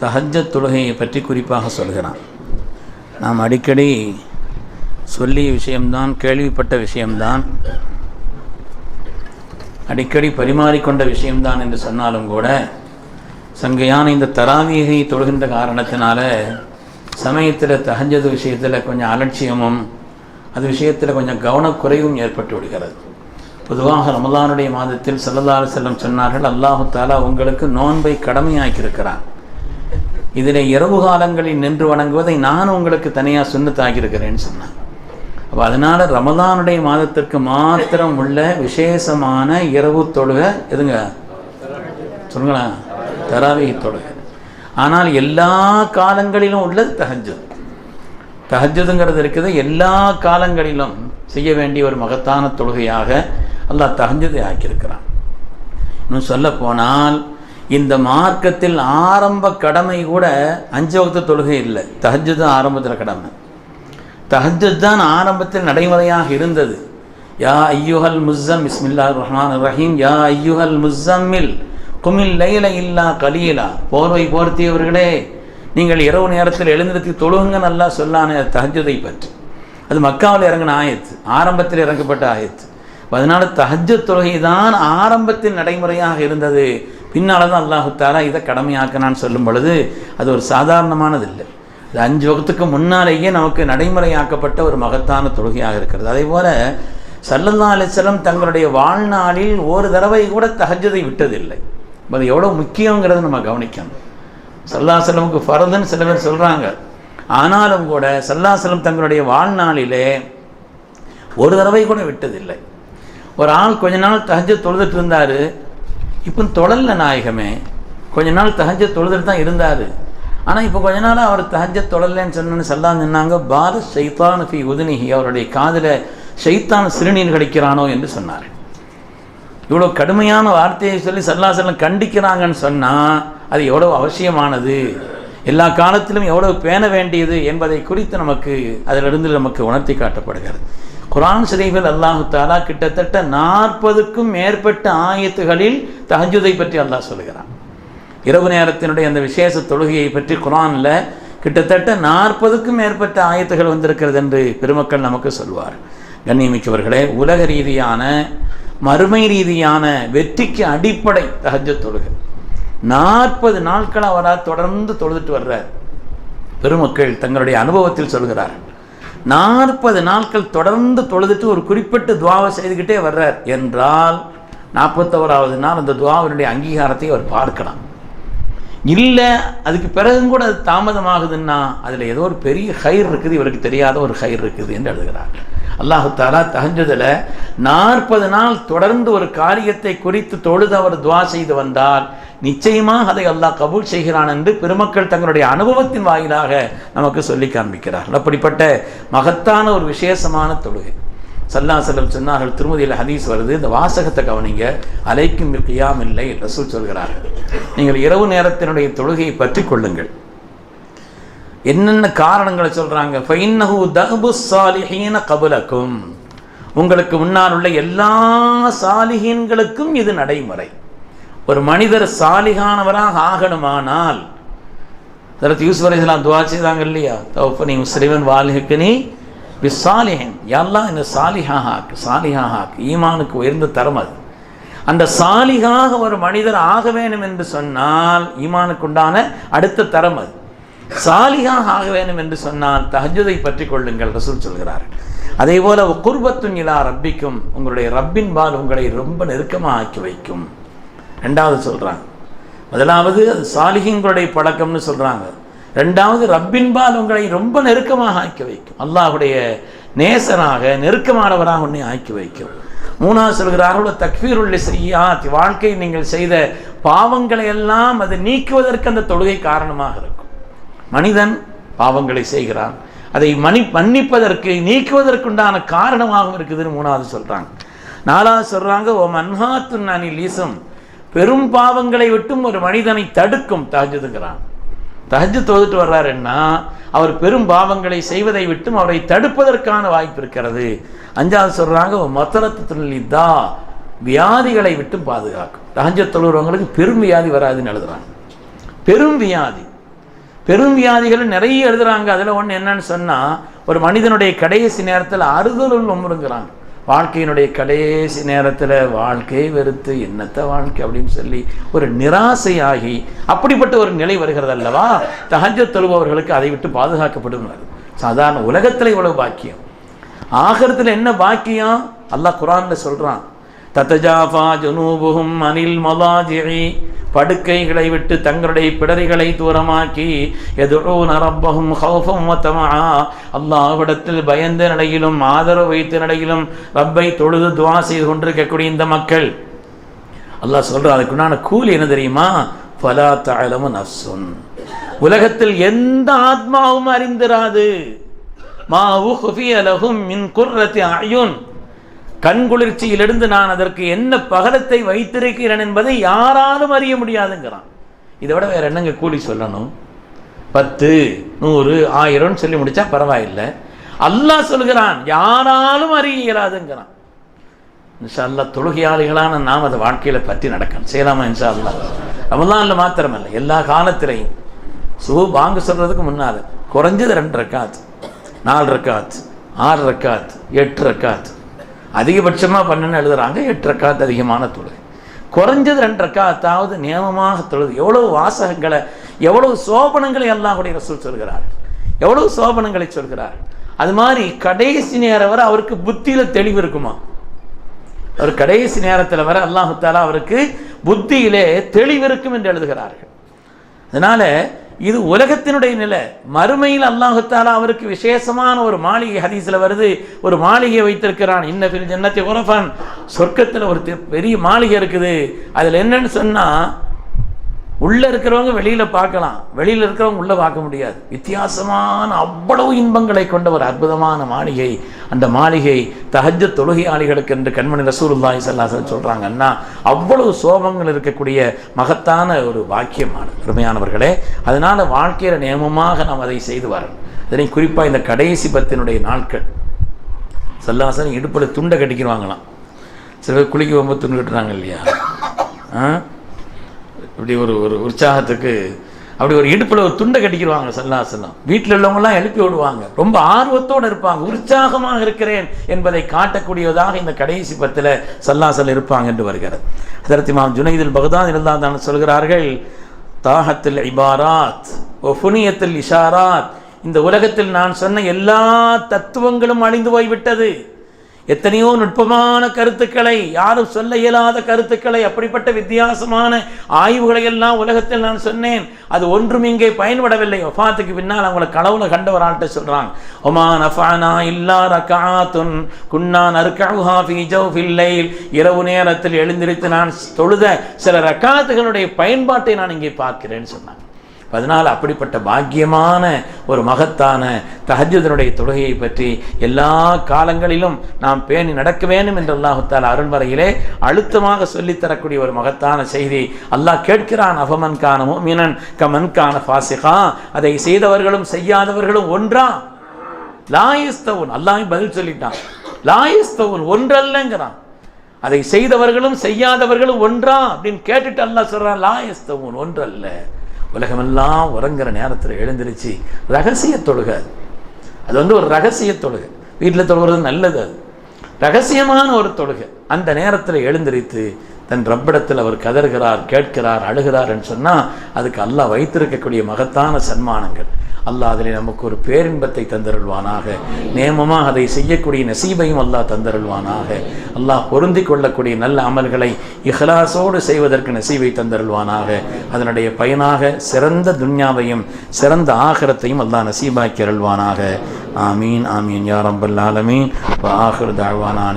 தஹஜத் தொழுகையை பற்றி குறிப்பாக சொல்கிறான். நாம் அடிக்கடி சொல்லிய விஷயம்தான் கேள்விப்பட்ட விஷயம்தான் அடிக்கடி பரிமாறிக்கொண்ட விஷயம்தான் என்று சொன்னாலும் கூட சங்கையான இந்த தராவியை தொழுகின்ற காரணத்தினால சமயத்தில் தஹஞ்சது விஷயத்தில் கொஞ்சம் அலட்சியமும் அது விஷயத்தில் கொஞ்சம் கவனக்குறைவும் ஏற்பட்டு விடுகிறது. பொதுவாக ரமலானுடைய மாதத்தில் சல்லல்லாஹு செல்லம் சொன்னார்கள் அல்லாஹு தாலா உங்களுக்கு நோன்பை கடமையாக்கியிருக்கிறான். இதில் இரவு காலங்களில் நின்று வணங்குவதை நான் உங்களுக்கு தனியாக சுண்ணத்தாக்கியிருக்கிறேன்னு சொன்னேன். அப்போ அதனால் ரமதானுடைய மாதத்திற்கு மாத்திரம் உள்ள விசேஷமான இரவு தொழுகை எதுங்க? சொல்லுங்களேன் தராவி தொழுகை. ஆனால் எல்லா காலங்களிலும் உள்ளது தஹஜ்ஜுத். தஹஜதுங்கிறது இருக்குது எல்லா காலங்களிலும் செய்ய வேண்டிய ஒரு மகத்தான தொழுகையாக அல்லாஹ் தகஞ்சதை ஆக்கியிருக்கிறான். இன்னும் சொல்ல போனால் இந்த மார்க்கத்தில் ஆரம்ப கடமை கூட அஞ்சு வகுத்த தொழுகை இல்லை. தஹஜ்ஜு தான் ஆரம்பத்தில் கடமை. தஹஜ்ஜத் தான் ஆரம்பத்தில் நடைமுறையாக இருந்தது. யா ஐயுஹல் முஸ்ஸம் இஸ்மில்லா ரஹ்மான் ரஹீம். யா ஐயுஹல் முஸ்ஸம்மில் குமில் லைல இல்லா கலீலா. போர்வை போர்த்தியவர்களே நீங்கள் இரவு நேரத்தில் எழுந்திருத்தி தொழுகுங்க நல்லா சொல்லான தஹஜ்ஜதை பற்றி. அது மக்காவில் இறங்கின ஆயத்து. ஆரம்பத்தில் இறங்கப்பட்ட ஆயத்து. அதனால் தஹஜ்ஜத் தொழுகை தான் ஆரம்பத்தில் நடைமுறையாக இருந்தது. பின்னால் தான் அல்லாஹுத்தாலா இதை கடமையாக்கினான்னு சொல்லும் பொழுது அது ஒரு சாதாரணமானது இல்லை இது அஞ்சு வகுத்துக்கு முன்னாலேயே நமக்கு நடைமுறையாக்கப்பட்ட ஒரு மகத்தான தொழுகையாக இருக்கிறது. அதே போல் சல்லல்லா அலிஸ்லம் தங்களுடைய வாழ்நாளில் ஒரு தடவை கூட தகஜதை விட்டதில்லை. அது எவ்வளோ முக்கியங்கிறத நம்ம கவனிக்கணும். சல்லாசலமுக்கு ஃபரதுன்னு சில பேர் சொல்கிறாங்க ஆனாலும் கூட சல்லாசலம் தங்களுடைய வாழ்நாளிலே ஒரு தடவை கூட விட்டதில்லை. ஒரு ஆள் கொஞ்ச நாள் தஹஜ தொழுதுட்டு இருந்தார் இப்போ தொழல்ல நாயகமே கொஞ்ச நாள் தகஞ்ச தொழுதுட்டு தான் இருந்தார். ஆனால் இப்போ கொஞ்ச நாள் அவர் தகஞ்ச தொழலன்னு சொன்னு சொல்லான்னு சொன்னாங்க பார ஷைத்தான் ஃபி உதுனிஹி அவருடைய காதில் ஷைத்தான் சிறுநீர் கிடைக்கிறானோ என்று சொன்னார். இவ்வளோ கடுமையான வார்த்தையை சொல்லி சல்லாசலம் கண்டிக்கிறாங்கன்னு சொன்னால் அது எவ்வளோ அவசியமானது? எல்லா காலத்திலும் எவ்வளவு பேண வேண்டியது என்பதை குறித்து நமக்கு அதிலிருந்து நமக்கு உணர்த்தி காட்டப்படுகிறது. குரான் ஷரீஃபில் அல்லாஹு தாலா கிட்டத்தட்ட நாற்பதுக்கும் மேற்பட்ட ஆயத்துகளில் தஹஜுதை பற்றி அல்லாஹ் சொல்கிறான் இரவு நேரத்தினுடைய அந்த விசேஷ தொழுகையை பற்றி குரானில் கிட்டத்தட்ட நாற்பதுக்கும் மேற்பட்ட ஆயத்துகள் வந்திருக்கிறது என்று பெருமக்கள் நமக்கு சொல்வார். கண்ணியமிக்கவர்களே உலக ரீதியான மறுமை ரீதியான வெற்றிக்கு அடிப்படை தஹஜ தொழுகை. நாற்பது நாட்கள் அவரால் தொடர்ந்து தொழுதுட்டு வர்றார். பெருமக்கள் தங்களுடைய அனுபவத்தில் சொல்கிறார்கள் நாற்பது நாட்கள் தொடர்ந்து தொழுதுட்டு ஒரு குறிப்பிட்ட துவாவை செய்துக்கிட்டே வர்றார். என்றால் நாற்பத்தோராவது நாள் அந்த துவாவினுடைய அங்கீகாரத்தை அவர் பார்க்கலாம். இல்லை அதுக்கு பிறகும் கூட அது தாமதமாகுதுன்னா அதில் ஏதோ ஒரு பெரிய ஹைர் இருக்குது இவருக்கு தெரியாத ஒரு ஹைர் இருக்குது என்று எழுதுகிறார். அல்லாஹு தாலா தகஞ்சதில் நாற்பது நாள் தொடர்ந்து ஒரு காரியத்தை குறித்து தொழுது அவர் துவா செய்து வந்தால் நிச்சயமாக அதை அல்லாஹ் கபூல் செய்கிறான் என்று பெருமக்கள் தங்களுடைய அனுபவத்தின் வாயிலாக நமக்கு சொல்லி காண்பிக்கிறார்கள். அப்படிப்பட்ட மகத்தான ஒரு விசேஷமான தொழுகை. சல்லா செல்லம் சொன்னார்கள் திருமதியில் ஹதீஸ் வருது இந்த வாசகத்தை கவனிங்க அலைக்கும் கியாம் இல்லை ரசூல் சொல்கிறார்கள். நீங்கள் இரவு நேரத்தினுடைய தொழுகையை பற்றி கொள்ளுங்கள். என்னென்ன காரணங்களை சொல்றாங்க? ஃபைன்னஹு தஹபு சாலிஹீன கபுலக்கும் உங்களுக்கு முன்னால் உள்ள எல்லா சாலிஹீன்களுக்கும் இது நடைமுறை. ஒரு மனிதர் சாலிகானவராக ஆகணுமானால் தரத்து யூசுப் அலிஸ்லாம் துவா செய்தாங்க இல்லையா? தௌஃபனி முஸ்லிமன் வாலிஹுக்கு விசாலிஹன் எல்லாம் இந்த சாலிஹாஹாக்கு சாலிஹாஹாக்கு ஈமானுக்கு உயர்ந்த தரம் அது. அந்த சாலிகாக ஒரு மனிதர் ஆக வேண்டும் என்று சொன்னால் ஈமானுக்கு உண்டான அடுத்த தரம் அது. சாலிகாக ஆக வேண்டும் என்று சொன்னால் தஹஜுதை பற்றி கொள்ளுங்கள் ரசூல் சொல்கிறார். அதே போல குர்பத்துன் இலா ரப்பிக்கும். உங்களுடைய ரப்பின் பால் உங்களை ரொம்ப நெருக்கமாக ஆக்கி வைக்கும். ரெண்டாவது சொல்கிறாங்க முதலாவது அது சாலிகங்களுடைய பழக்கம்னு சொல்கிறாங்க ரெண்டாவது ரப்பின்பால் உங்களை ரொம்ப நெருக்கமாக ஆக்கி வைக்கும். அல்லாஹுடைய நேசனாக நெருக்கமானவராக உன்னை ஆக்கி வைக்கும். மூணாவது சொல்கிறார்கள் தக்ஃபீருள்ள செய்யா வாழ்க்கை நீங்கள் செய்த பாவங்களை எல்லாம் அது நீக்குவதற்கு அந்த தொழுகை காரணமாக இருக்கும். மனிதன் பாவங்களை செய்கிறான். அதை மணி மன்னிப்பதற்கு நீக்குவதற்குண்டான காரணமாகவும் இருக்குதுன்னு மூணாவது சொல்கிறாங்க நாலாவது சொல்கிறாங்க ஓ மன்ஹாத்து அனில் லீசம் பெரும் பாவங்களை விட்டும் ஒரு மனிதனை தடுக்கும் தஹஜுதுங்கிறான் தஹஜு தொழுதுட்டு வர்றாருன்னா அவர் பெரும் பாவங்களை செய்வதை விட்டும் அவரை தடுப்பதற்கான வாய்ப்பு இருக்கிறது. அஞ்சாவது சொல்கிறாங்க மொத்தரத்து தா வியாதிகளை விட்டும் பாதுகாக்கும். தஹஜ தொழுகிறவங்களுக்கு பெரும் வியாதி வராதுன்னு எழுதுறாங்க. பெரும் வியாதி. பெரும் வியாதிகள் நிறைய எழுதுறாங்க. அதில் ஒன்று என்னன்னு சொன்னால் ஒரு மனிதனுடைய கடைசி நேரத்தில் அறுதலுள் ஒம்புங்கிறாங்க வாழ்க்கையினுடைய கடைசி நேரத்தில் வாழ்க்கையை வெறுத்து என்னத்த வாழ்க்கை அப்படின்னு சொல்லி ஒரு நிராசையாகி அப்படிப்பட்ட ஒரு நிலை வருகிறது அல்லவா? தகஞ்ச தொழுபவர்களுக்கு அதை விட்டு பாதுகாக்கப்படுவார் சாதாரண உலகத்தில் இவ்வளவு பாக்கியம். ஆகிறதுல என்ன பாக்கியம்? அல்லாஹ் குரான்ல சொல்கிறான் தத்தஜாஃபா ஜுனூபுகும் அனில் மலாஜிஇ. படுக்கைகளை விட்டு தங்களுடைய பிடரிகளை தூரமாக்கி எதுவும் ரப்பஹும் ஹௌஃபம் வத்தமா அல்லாஹ்விடத்தில் பயந்த நிலையிலும் ஆதரவு வைத்த நிலையிலும் ரப்பை தொழுது துவா செய்து கொண்டிருக்கக்கூடிய இந்த மக்கள். அல்லாஹ் சொல்றான் அதுக்குண்டான கூலி என்ன தெரியுமா? ஃபலா தஅலமு நஃப்சுன். உலகத்தில் எந்த ஆத்மாவும் அறிந்திராது. மா உஹுஃபி அலகும் மின் குர்ரத்தி அயுன் கண்குளிர்ச்சியிலிருந்து நான் அதற்கு என்ன பகலத்தை வைத்திருக்கிறேன் என்பதை யாராலும் அறிய முடியாதுங்கிறான். இதை விட வேற என்னங்க கூலி சொல்லணும்? பத்து நூறு ஆயிரம்னு சொல்லி முடிச்சா பரவாயில்லை. அல்லாஹ் சொல்கிறான் யாராலும் அறிய இயலாதுங்கிறான். இன்ஷா அல்லா தொழுகையாளிகளான நாம் அதை வாழ்க்கையில பற்றி நடக்கணும். செய்யலாமா இன்ஷா அல்லா ரமலான்ல மாத்திரமல்ல எல்லா காலத்திலையும். சுகு வாங்க சொல்றதுக்கு முன்னால குறைஞ்சது ரெண்டு ரக்காத் நாலு ரக்காத் ஆறு ரக்காத் எட்டு ரக்காத். அதிகபட்சமாக பண்ணுன்னு எழுதுறாங்க எட்டு ரக்காத்து அதிகமான தொழுகை. குறைஞ்சது ரெண்டு ரக்காத்தாவது நியமமாக தொழுது. எவ்வளவு வாசகங்களை எவ்வளவு சோபனங்களை எல்லாம் கூட ரசூல் சொல்கிறார். எவ்வளவு சோபனங்களை சொல்கிறார். அது மாதிரி கடைசி நேரம் வரை அவருக்கு புத்தியில தெளிவு இருக்குமா? அவர் கடைசி நேரத்தில் வர அல்லாஹு தாலா அவருக்கு புத்தியிலே தெளிவு இருக்கும் என்று எழுதுகிறார்கள். அதனால இது உலகத்தினுடைய நிலை. மறுமையில் அல்லாஹத்தாலா அவருக்கு விசேஷமான ஒரு மாளிகை ஹதீஸில் வருது. ஒரு மாளிகையை வைத்திருக்கிறான். இன்ன பின் ஜன்னத்தை உரஃபன் சொர்க்கத்தில் ஒரு பெரிய மாளிகை இருக்குது. அதில் என்னன்னு சொன்னால் உள்ளே இருக்கிறவங்க வெளியில் பார்க்கலாம். வெளியில் இருக்கிறவங்க உள்ளே பார்க்க முடியாது. வித்தியாசமான அவ்வளவு இன்பங்களை கொண்ட ஒரு அற்புதமான மாளிகை. அந்த மாளிகை தஹஜ்ஜத் தொழுகையாளிகளுக்கு என்று கண்மணி ரசூலுல்லாஹி சல்லாசன் சொல்கிறாங்க அண்ணா அவ்வளவு சோபங்கள் இருக்கக்கூடிய மகத்தான ஒரு வாக்கியமானது அருமையானவர்களே அதனால் வாழ்க்கையில் நியமமாக நாம் அதை செய்து வரணும். இதனை குறிப்பாக இந்த கடைசி பத்தினுடைய நாட்கள். சல்லாசன் இடுப்பில் துண்டை கட்டிக்கிடுவாங்களாம் சில பேர் குளிக்க ரொம்ப துண்டு கட்டுறாங்க இல்லையா? ஆ? இப்படி ஒரு ஒரு உற்சாகத்துக்கு அப்படி ஒரு இடுப்பில் ஒரு துண்டை கட்டிக்கிடுவாங்க சல்லாசனம் வீட்டில் உள்ளவங்கலாம் எழுப்பி விடுவாங்க. ரொம்ப ஆர்வத்தோடு இருப்பாங்க. உற்சாகமாக இருக்கிறேன் என்பதை காட்டக்கூடியதாக இந்த கடைசி பத்தில் சல்லாசல் இருப்பாங்க என்று வருகிறது. அதற்கு மாம் ஜுனைதில் பகதான் இருந்தால் தான் சொல்கிறார்கள் தாகத்தில் இபாராத் ஓ புனியத்தில் இஷாராத். இந்த உலகத்தில் நான் சொன்ன எல்லா தத்துவங்களும் அழிந்து போய்விட்டது. எத்தனையோ நுட்பமான கருத்துக்களை யாரும் சொல்ல இயலாத கருத்துக்களை அப்படிப்பட்ட வித்தியாசமான ஆய்வுகளை எல்லாம் உலகத்தில் நான் சொன்னேன். அது ஒன்றும் இங்கே பயன்படவில்லை. ஒஃபாத்துக்கு பின்னால் அவங்களை கடவுளை கண்ட ஒரு ஆள்கிட்ட சொல்றாங்க. ஒமான் நஃபானா இல்லா ரகாத்துன் குன்னான் நற்கவுஹா ஃபீ ஜௌஃபில் இரவு நேரத்தில் எழுந்திருத்து நான் தொழுத சில ரக்காத்துகளுடைய பயன்பாட்டை நான் இங்கே பார்க்கிறேன்னு சொன்னாங்க. அதனால் அப்படிப்பட்ட பாக்கியமான ஒரு மகத்தான தஹஜதனுடைய தொழுகையை பற்றி எல்லா காலங்களிலும் நாம் பேணி நடக்க வேண்டும் என்று அல்லாஹுத்தால் அருள்வரையிலே அழுத்தமாக சொல்லித் தரக்கூடிய ஒரு மகத்தான செய்தி. அல்லாஹ் கேட்கிறான் அபமன் கானமோ மீனன் கமன் கான ஃபாசிகா? அதை செய்தவர்களும் செய்யாதவர்களும் ஒன்றா? லாயிஸ்தவன் அல்லாஹ் பதில் சொல்லிட்டான். லாயிஸ்தவன் ஒன்றல்லங்கிறான். அதை செய்தவர்களும் செய்யாதவர்களும் ஒன்றா? அப்படின்னு கேட்டுட்டு அல்லாஹ் சொல்றான் லாயஸ்தவன் ஒன்றல்ல. உலகமெல்லாம் உறங்குற நேரத்தில் எழுந்திருச்சு ரகசிய தொழுகை அது. அது வந்து ஒரு ரகசிய தொழுகை. வீட்டில் தொழுகிறது நல்லது அது. ரகசியமான ஒரு தொழுகை. அந்த நேரத்தில் எழுந்திருத்து தன் ரப்பிடத்தில் அவர் கதறுகிறார் கேட்கிறார் அழுகிறார் என்று சொன்னால் அதுக்கு அல்லாஹ் வைத்திருக்கக்கூடிய மகத்தான சன்மானங்கள். அல்லாஹ் அதில் நமக்கு ஒரு பேரின்பத்தை தந்தருள்வானாக. நேமமாக அதை செய்யக்கூடிய நசீபையும் அல்லாஹ் தந்தருள்வானாக. அல்லாஹ் பொருந்தி கொள்ளக்கூடிய நல்ல அமல்களை இஹ்லாசோடு செய்வதற்கு நசீவை தந்தருள்வானாக. அதனுடைய பயனாக சிறந்த துன்யாவையும் சிறந்த ஆகரத்தையும் அல்லாஹ் நசீபாக்கி அருள்வானாக. ஆமீன் ஆமீன் யாரம்பல் ஆலமீன். வ ஆஹிர் தஅவானா